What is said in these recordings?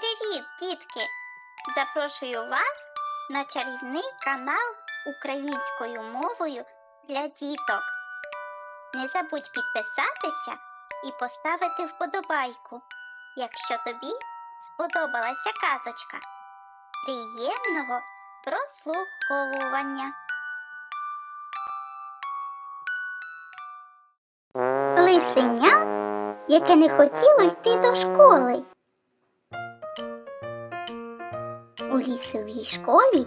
Привіт, дітки! Запрошую вас на чарівний канал українською мовою для діток. Не забудь підписатися і поставити вподобайку, якщо тобі сподобалася казочка. Приємного прослуховування. Лисеня, яке не хотіло йти до школи. У лісовій школі,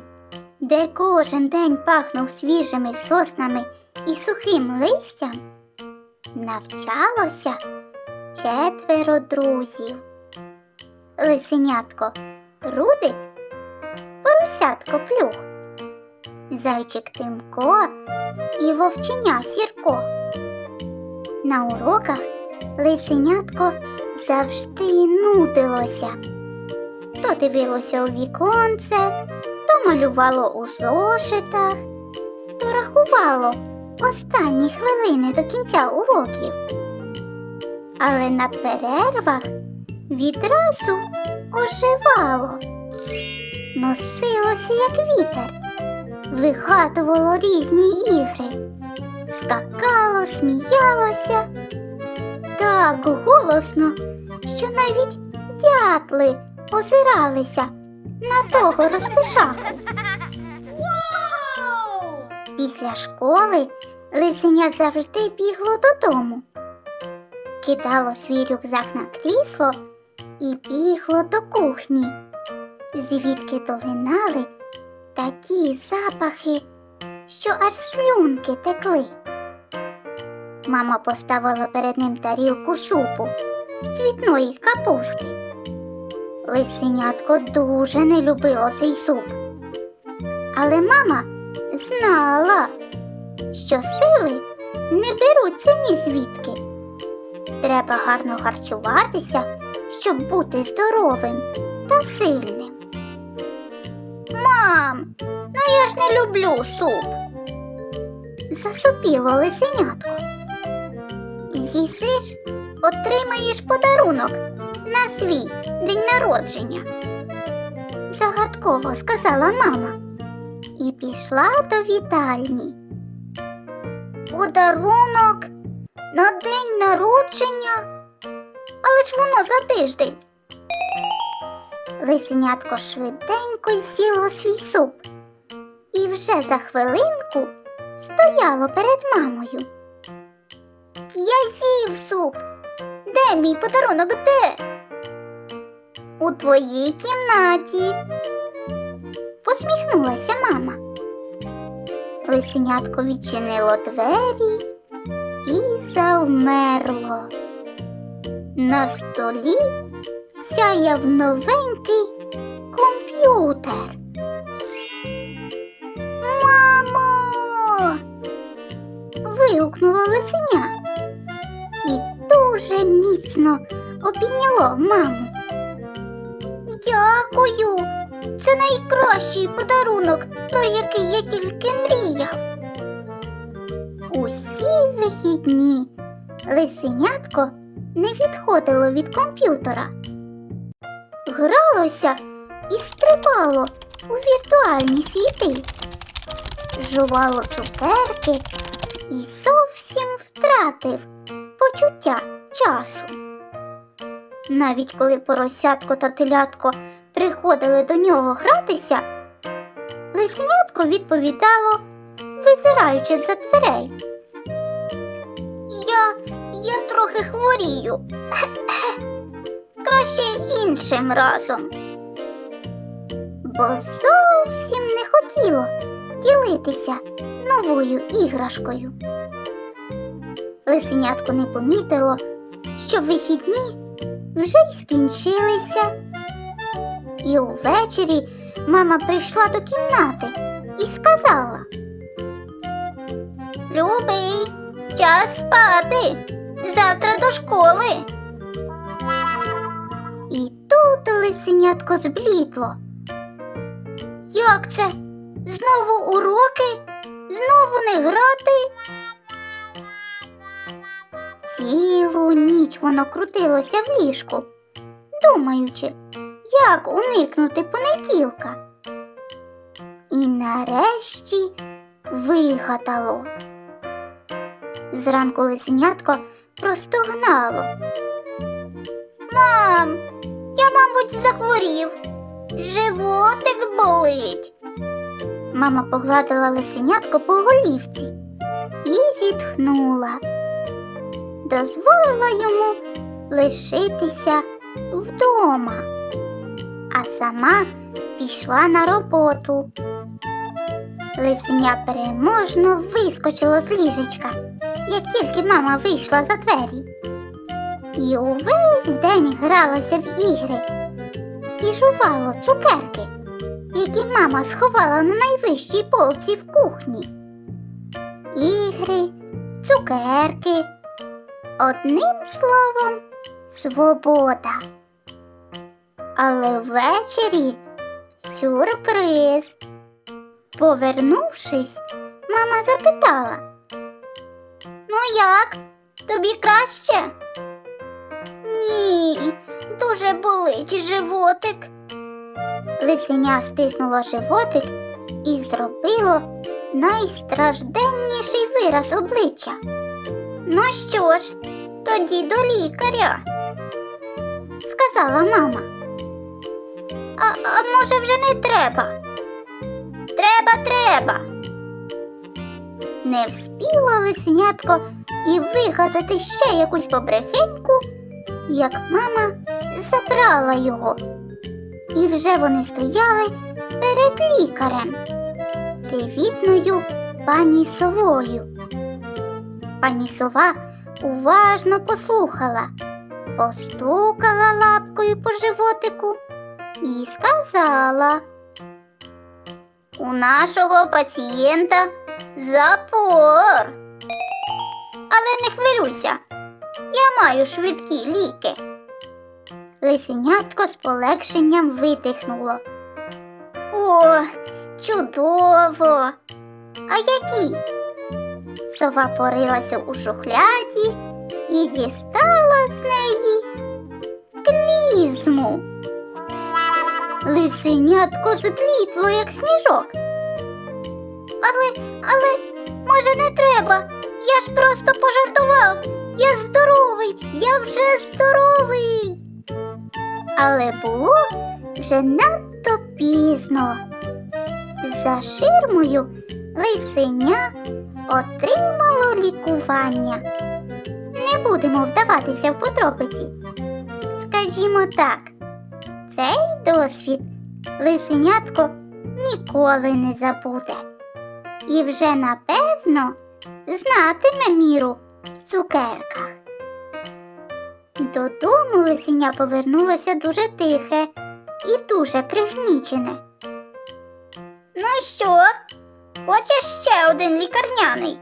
де кожен день пахнув свіжими соснами і сухим листям, навчалося четверо друзів. Лисенятко Рудик, поросятко Плюх, зайчик Тимко і вовченя Сірко. На уроках лисенятко завжди нудилося то дивилося у віконце, то малювало у зошитах, то рахувало останні хвилини до кінця уроків. Але на перервах відразу оживало, носилося, як вітер, вигадувало різні ігри, скакало, сміялося так голосно, що навіть дятли озиралися на того розпишаку. Після школи лисеня завжди бігло додому, кидало свій рюкзак на крісло і бігло до кухні, звідки долинали такі запахи, що аж слюнки текли. Мама поставила перед ним тарілку супу з цвітної капусти. Лисенятко дуже не любило цей суп. Але мама знала, що сили не беруться ні звідки. Треба гарно харчуватися, щоб бути здоровим та сильним. Мам, ну я ж не люблю суп. Засопіло лисенятко. З'їсиш, отримаєш подарунок на свій день народження. Загадково сказала мама і пішла до вітальні. Подарунок на день народження, але ж воно за тиждень. Лисенятко швиденько з'їло свій суп і вже за хвилинку стояло перед мамою. Я з'їв суп. Де мій подарунок? Де? У твоїй кімнаті. Посміхнулася мама. Лисенятко відчинило двері і завмерло. На столі сяяв новенький комп'ютер. Мамо. вигукнуло лисеня і дуже міцно обійняло маму. Дякую. Це найкращий подарунок, про який я тільки мріяв. Усі вихідні лисенятко не відходило від комп'ютера. Гралося і стрибало у віртуальні світи, жувало цукерки і зовсім втратив почуття часу. Навіть коли поросятко та телятко приходили до нього гратися, лисенятко відповідало, визираючи за дверей. Я, я трохи хворію. Краще іншим разом. Бо зовсім не хотіло ділитися новою іграшкою. Лисенятко не помітило, що вихідні вже й скінчилися. І увечері мама прийшла до кімнати і сказала Любий, час спати. Завтра до школи. І тут лисенятко зблідло. Як це? Знову уроки? Знову не грати? Цілу ніч воно крутилося в ліжку, думаючи, як уникнути понеділка. І нарешті вигадало. Зранку лисенятко простогнало. Мам, я, мабуть, захворів. Животик болить. Мама погладила лисенятко по голівці і зітхнула. Дозволила йому лишитися вдома, а сама пішла на роботу. Лисеня переможно вискочило з ліжечка, як тільки мама вийшла за двері. І увесь день гралося в ігри і жувало цукерки, які мама сховала на найвищій полці в кухні. Ігри, цукерки. Одним словом, свобода. Але ввечері сюрприз. Повернувшись, мама запитала. Ну як? Тобі краще? Ні, дуже болить животик. Лисеня стиснуло животик і зробило найстражденніший вираз обличчя. Ну що ж, тоді до лікаря, сказала мама. А, а може вже не треба? Треба, треба. Не вспіло лисенятко і вигадати ще якусь побрехеньку, як мама забрала його. І вже вони стояли перед лікарем, привітною пані совою. Пані сова уважно послухала, постукала лапкою по животику і сказала. У нашого пацієнта запор. Але не хвилюйся, я маю швидкі ліки. Лисенятко з полегшенням видихнуло. О, чудово! А які? Сова порилася у шухляді і дістала з неї клізму. Лисенятко зблітло, як сніжок. Але, але, може, не треба. Я ж просто пожартував. Я здоровий, я вже здоровий. Але було вже надто пізно. За ширмою лисеня отримало лікування. Не будемо вдаватися в подробиці. Скажімо так, цей досвід лисенятко ніколи не забуде. І вже напевно знатиме міру в цукерках. Додому лисеня повернулося дуже тихе і дуже пригнічене. Ну що, хочеш ще один лікарняний?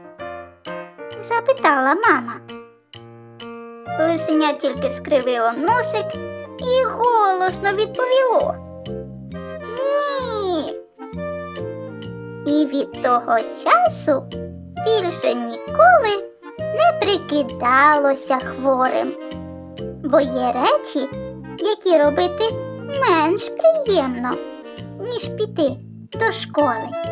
запитала мама. Лисеня тільки скривило носик і голосно відповіло. Ні. І від того часу більше ніколи не прикидалося хворим, бо є речі, які робити менш приємно, ніж піти до школи.